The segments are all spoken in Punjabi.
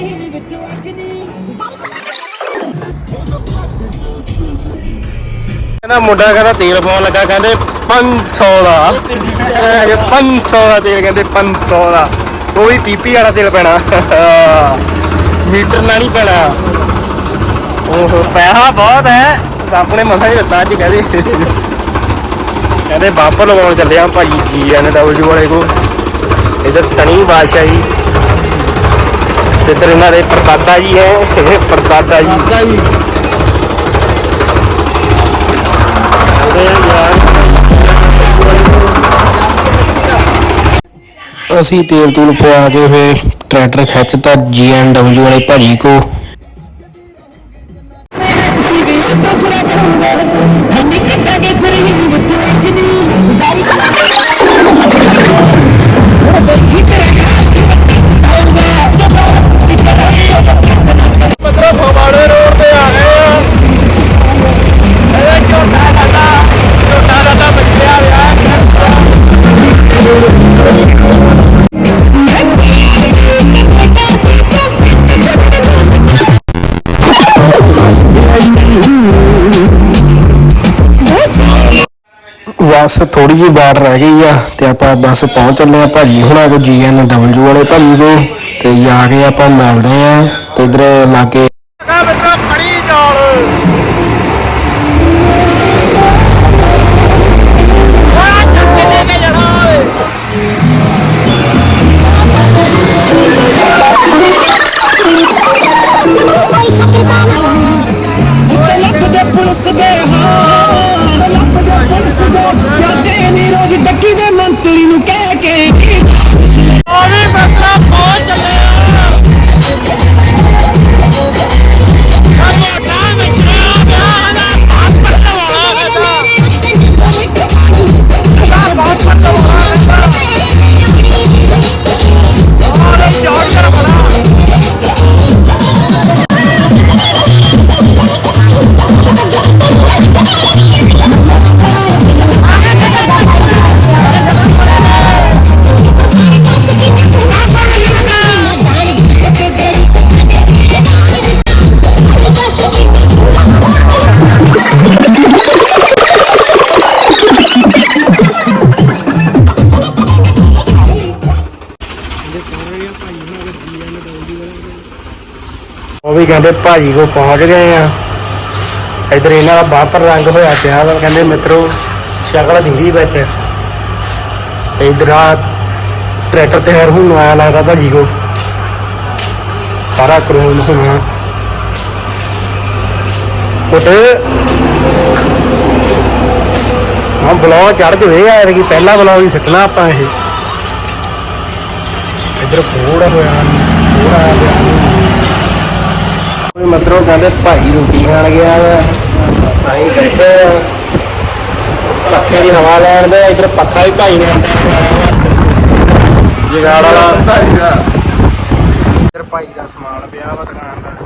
ਹੀਰ ਵਿੱਚੋਂ ਅੱਗ ਕਹਿੰਦਾ ਮੁੰਡਾ ਕਹਿੰਦਾ ਤੇਲ ਪਾਉਣ ਲੱਗਾ, ਕਹਿੰਦੇ 500 ਦਾ। ਕਹਿੰਦੇ 500 ਦਾ ਤੇਲ, ਕਹਿੰਦੇ 500 ਦਾ। ਉਹ ਵੀ ਪੀਪੀ ਵਾਲਾ ਤੇਲ ਪੈਣਾ। ਮੀਟਰ ਨਾਲ ਨਹੀਂ ਪੈਣਾ। ਉਹ ਪੈਸਾ ਬਹੁਤ ਹੈ। ਬਾਪੂ ਨੇ ਮਸਾ ਹੀ ਦਿੱਤਾ ਅੱਜ ਕਹਿੰਦੇ। ਕਹਿੰਦੇ ਬਾਪਰ ਲਗਾਉਣ ਚੱਲੇ ਆ ਭਾਈ ਜੀ ਐਨ ਡਬਲਯੂ ਵਾਲੇ ਕੋ ਇਧਰ ਤਣੀ ਬਾਦਸ਼ਾਹੀ। ਇੱਧਰ ਇਹਨਾਂ ਦੇ ਪਰਦਾਦਾ ਜੀ ਹੈ। ਇਹ ਪਰਦਾਦਾ ਜੀ। ਤੇ ਯਾਰ ਅਸੀਂ ਤੇਲ ਤੂਲ ਪਵਾ ਕੇ ਫੇ ਟਰੈਕਟਰ ਖਿੱਚਤਾ ਜੀਐਨਡਬਲਯੂ ਵਾਲੇ ਭਾਜੀ ਕੋ ਬਸ ਥੋੜੀ ਜਿਹੀ ਬਾੜ ਰਹਿ ਗਈ ਆ ਤੇ ਆਪਾਂ ਬਸ ਪਹੁੰਚ ਚੱਲੇ ਆ ਭਾਜੀ ਹੁਣਾਂ ਕੋ ਜੀਐਨਡਬਲਯੂ ਵਾਲੇ ਭਾਜੀ ਕੋ ਤੇ ਜਾ ਕੇ ਆਪਾਂ, ਮਿਲਦੇ ਆ ਤੇ ਇਧਰ ਲਾਗੇ ਕਾ ਲੱਭਦੇ ਪੁਲਿਸ ਦੇ ਹਾਂ ਵੀ ਕਹਿੰਦੇ ਭਾਜੀ ਕੋ ਪਹੁੰਚ ਗਏ ਆ। ਇਧਰ ਇਹਨਾਂ ਦਾ ਬਾਹਰ ਰੰਗ ਹੋਇਆ ਪਿਆ ਵਾ, ਕਹਿੰਦੇ ਮਿੱਤਰੋ, ਸ਼ਕਲ ਦਿੰਦੀ ਵਿੱਚ। ਇਧਰ ਆ ਟਰੈਕਟਰ ਤੇ ਹਰ ਹੁਣ ਆਇਆ ਲੱਗਦਾ ਭਾਜੀ ਕੋ ਸਾਰਾ ਕਰੂਨ ਹੋਣਾ। ਕੁੱਟ ਹਾਂ ਬਲੌਗ ਚੜ ਜਵੇ ਯਾਰ ਕਿ ਪਹਿਲਾ ਬਲੌਗ ਹੀ ਸਿੱਟਣਾ ਆਪਾਂ ਇਹ। ਇਧਰ ਕੋੜਾ ਹੋਇਆ, ਕੋੜਾ ਆ ਗਿਆ। ਮਤਰੋ ਕਹਿੰਦੇ ਭਾਈ ਰੋਟੀ ਖਾਣ ਗਿਆ ਵਾ। ਅਸੀਂ ਬੈਠੇ ਪੱਖੇ ਦੀ ਹਵਾ ਲੈਣ ਦੇ ਇਧਰ ਪੱਖਾ ਵੀ ਭਾਈ ਨੇ ਜਗਾੜ ਵਾਲਾ। ਇਧਰ ਭਾਈ ਦਾ ਸਮਾਨ ਪਿਆ ਵਾ ਦੁਕਾਨ ਦਾ।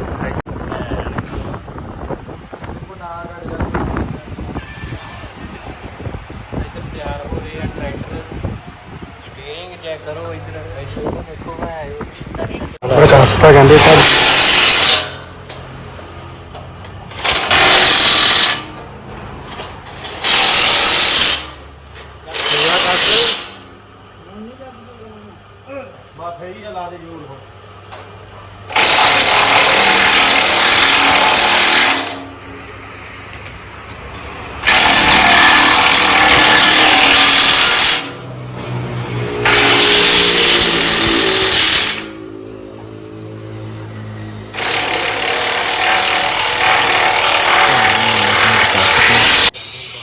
ਕਰੋ ਇੱਧਰ। ਦੇਖੋ ਮੈਂ ਆਇਓ ਪ੍ਰਕਾਸ਼ ਤਾਂ ਕਹਿੰਦੇ ਭਾਈ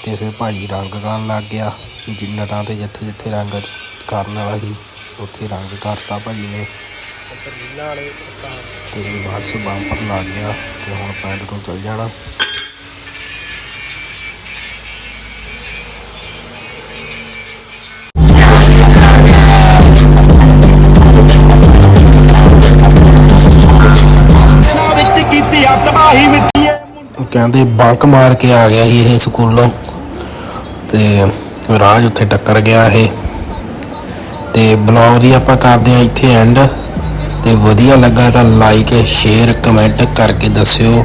ਤੇ ਫੇ ਭਾਜੀ ਰੰਗ ਕਰਨ ਲੱਗ ਗਿਆ ਜਿੰਨਟਾਂ ਤੇ ਜਿੱਥੇ ਜਿੱਥੇ ਰੰਗ ਕਰਨ ਵਾਲਾ ਸੀ। ਉੱਥੇ ਰੰਗ ਕਰਤਾ ਭਾਜੀ ਨੇ। ਤੇ ਬਸ ਬੰਪਰ ਲੱਗ ਗਿਆ ਤੇ ਹੁਣ ਪਿੰਡ ਨੂੰ ਚੱਲ ਜਾਣਾ। ਕਹਿੰਦੇ ਬੰਕ ਮਾਰ ਕੇ ਆ ਗਿਆ ਸੀ ਇਹ ਸਕੂਲੋਂ। ਤੇ ਰਾਜ ਉੱਥੇ ਟੱਕਰ ਗਿਆ ਇਹ। ਤੇ ਬਲੌਗ ਦੀ ਆਪਾਂ ਕਰਦੇ ਹਾਂ ਇੱਥੇ ਐਂਡ ਤੇ ਵਧੀਆ ਲੱਗਾ ਤਾਂ ਲਾਈਕ ਸ਼ੇਅਰ ਕਮੈਂਟ ਕਰਕੇ ਦੱਸਿਓ।